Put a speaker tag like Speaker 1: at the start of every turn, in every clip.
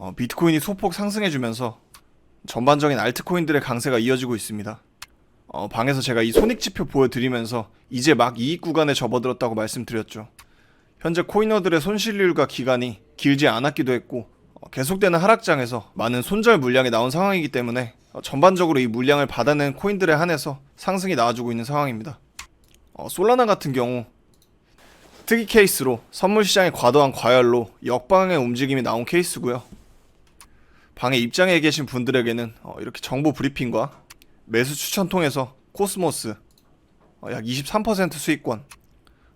Speaker 1: 어, 비트코인이 소폭 상승해주면서 전반적인 알트코인들의 강세가 이어지고 있습니다. 어, 방에서 제가 이 손익지표 보여드리면서 이제 막 이익 구간에 접어들었다고 말씀드렸죠. 현재 코이너들의 손실률과 기간이 길지 않았기도 했고 어, 계속되는 하락장에서 많은 손절 물량이 나온 상황이기 때문에 어, 전반적으로 이 물량을 받아낸 코인들에 한해서 상승이 나와주고 있는 상황입니다. 어, 솔라나 같은 경우 특이 케이스로 선물 시장의 과도한 과열로 역방의 움직임이 나온 케이스고요. 방에 입장해 계신 분들에게는 어, 이렇게 정보 브리핑과 매수 추천 통해서 코스모스 어, 약23% 수익권,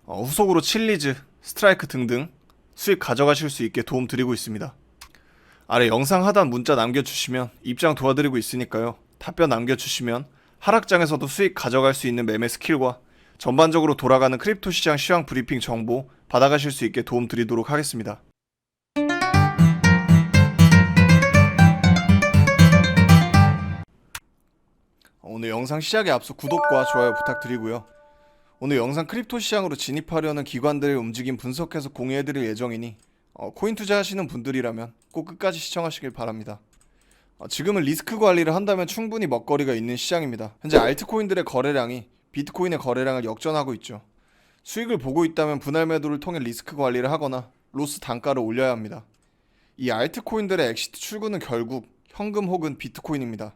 Speaker 1: 어, 후속으로 칠리즈, 스트라이크 등등 수익 가져가실 수 있게 도움 드리고 있습니다. 아래 영상 하단 문자 남겨주시면 입장 도와드리고 있으니까요. 답변 남겨주시면 하락장에서도 수익 가져갈 수 있는 매매 스킬과 전반적으로 돌아가는 크립토 시장 시황 브리핑 정보 받아가실 수 있게 도움 드리도록 하겠습니다. 오늘 영상 시작에 앞서 구독과 좋아요 부탁드리고요. 오늘 영상 크립토 시장으로 진입하려는 기관들의 움직임 분석해서 공유해드릴 예정이니 어, 코인 투자하시는 분들이라면 꼭 끝까지 시청하시길 바랍니다. 어, 지금은 리스크 관리를 한다면 충분히 먹거리가 있는 시장입니다. 현재 알트코인들의 거래량이 비트코인의 거래량을 역전하고 있죠. 수익을 보고 있다면 분할 매도를 통해 리스크 관리를 하거나 로스 단가를 올려야 합니다. 이 알트코인들의 엑시트 출구는 결국 현금 혹은 비트코인입니다.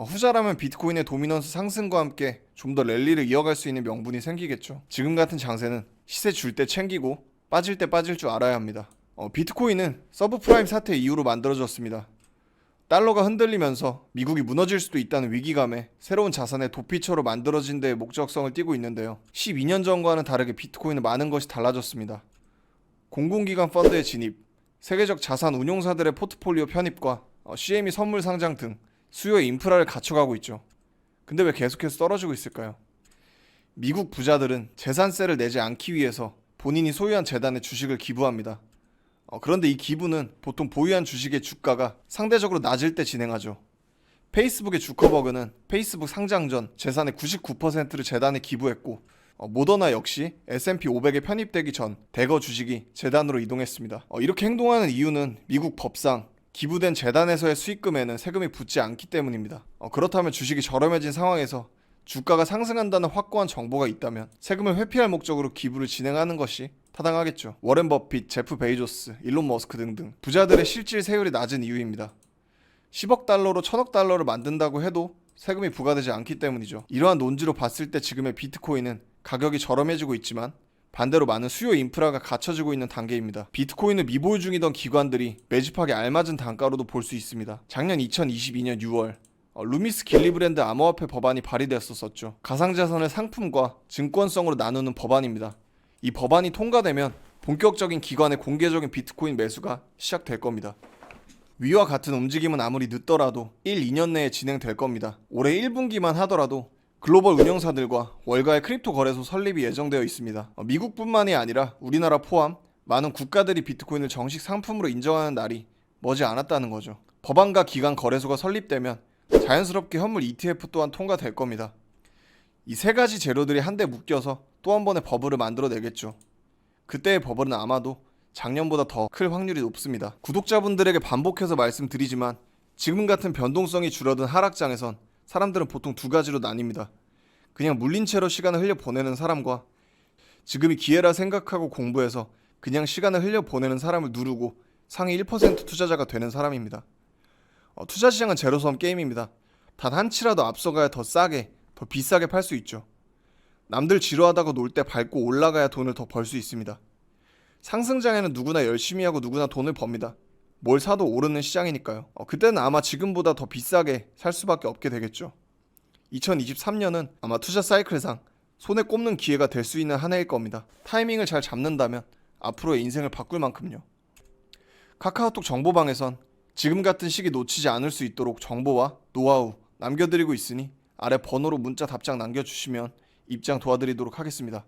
Speaker 1: 어, 후자라면 비트코인의 도미넌스 상승과 함께 좀 더 랠리를 이어갈 수 있는 명분이 생기겠죠. 지금 같은 장세는 시세 줄 때 챙기고 빠질 때 빠질 줄 알아야 합니다. 어, 비트코인은 서브프라임 사태 이후로 만들어졌습니다. 달러가 흔들리면서 미국이 무너질 수도 있다는 위기감에 새로운 자산의 도피처로 만들어진 데에 목적성을 띠고 있는데요. 12년 전과는 다르게 비트코인은 많은 것이 달라졌습니다. 공공기관 펀드의 진입, 세계적 자산 운용사들의 포트폴리오 편입과 어, CME 선물 상장 등 수요의 인프라를 갖춰가고 있죠. 근데 왜 계속해서 떨어지고 있을까요? 미국 부자들은 재산세를 내지 않기 위해서 본인이 소유한 재단에 주식을 기부합니다. 어, 그런데 이 기부는 보통 보유한 주식의 주가가 상대적으로 낮을 때 진행하죠. 페이스북의 주커버그는 페이스북 상장 전 재산의 99%를 재단에 기부했고 어, 모더나 역시 S&P 500에 편입되기 전 대거 주식이 재단으로 이동했습니다. 어, 이렇게 행동하는 이유는 미국 법상 기부된 재단에서의 수익금에는 세금이 붙지 않기 때문입니다. 어, 그렇다면 주식이 저렴해진 상황에서 주가가 상승한다는 확고한 정보가 있다면 세금을 회피할 목적으로 기부를 진행하는 것이 타당하겠죠. 워렌 버핏, 제프 베이조스, 일론 머스크 등등 부자들의 실질 세율이 낮은 이유입니다. 10억 달러로 1000억 달러를 만든다고 해도 세금이 부과되지 않기 때문이죠. 이러한 논지로 봤을 때 지금의 비트코인은 가격이 저렴해지고 있지만 반대로 많은 수요 인프라가 갖춰지고 있는 단계입니다. 비트코인을 미보유 중이던 기관들이 매집하기 알맞은 단가로도 볼 수 있습니다. 작년 2022년 6월 어, 루미스 길리브랜드 암호화폐 법안이 발의되었었죠. 가상자산을 상품과 증권성으로 나누는 법안입니다. 이 법안이 통과되면 본격적인 기관의 공개적인 비트코인 매수가 시작될 겁니다. 위와 같은 움직임은 아무리 늦더라도 1, 2년 내에 진행될 겁니다. 올해 1분기만 하더라도 글로벌 운영사들과 월가의 크립토 거래소 설립이 예정되어 있습니다. 어, 미국뿐만이 아니라 우리나라 포함 많은 국가들이 비트코인을 정식 상품으로 인정하는 날이 머지 않았다는 거죠. 법안과 기관 거래소가 설립되면 자연스럽게 현물 ETF 또한 통과될 겁니다. 이 세 가지 재료들이 한데 묶여서 또 한 번의 버블을 만들어내겠죠. 그때의 버블은 아마도 작년보다 더 클 확률이 높습니다. 구독자분들에게 반복해서 말씀드리지만 지금 같은 변동성이 줄어든 하락장에선 사람들은 보통 두 가지로 나뉩니다. 그냥 물린 채로 시간을 흘려 보내는 사람과 지금이 기회라 생각하고 공부해서 그냥 시간을 흘려 보내는 사람을 누르고 상위 1% 투자자가 되는 사람입니다. 어, 투자 시장은 제로섬 게임입니다. 단 한 치라도 앞서가야 더 싸게, 더 비싸게 팔 수 있죠. 남들 지루하다고 놀 때 밟고 올라가야 돈을 더 벌 수 있습니다. 상승장에는 누구나 열심히 하고 누구나 돈을 법니다. 뭘 사도 오르는 시장이니까요. 어, 그때는 아마 지금보다 더 비싸게 살 수밖에 없게 되겠죠. 2023년은 아마 투자 사이클상 손에 꼽는 기회가 될 수 있는 한 해일 겁니다. 타이밍을 잘 잡는다면 앞으로의 인생을 바꿀 만큼요. 카카오톡 정보방에선 지금 같은 시기 놓치지 않을 수 있도록 정보와 노하우 남겨드리고 있으니 아래 번호로 문자 답장 남겨주시면 입장 도와드리도록 하겠습니다.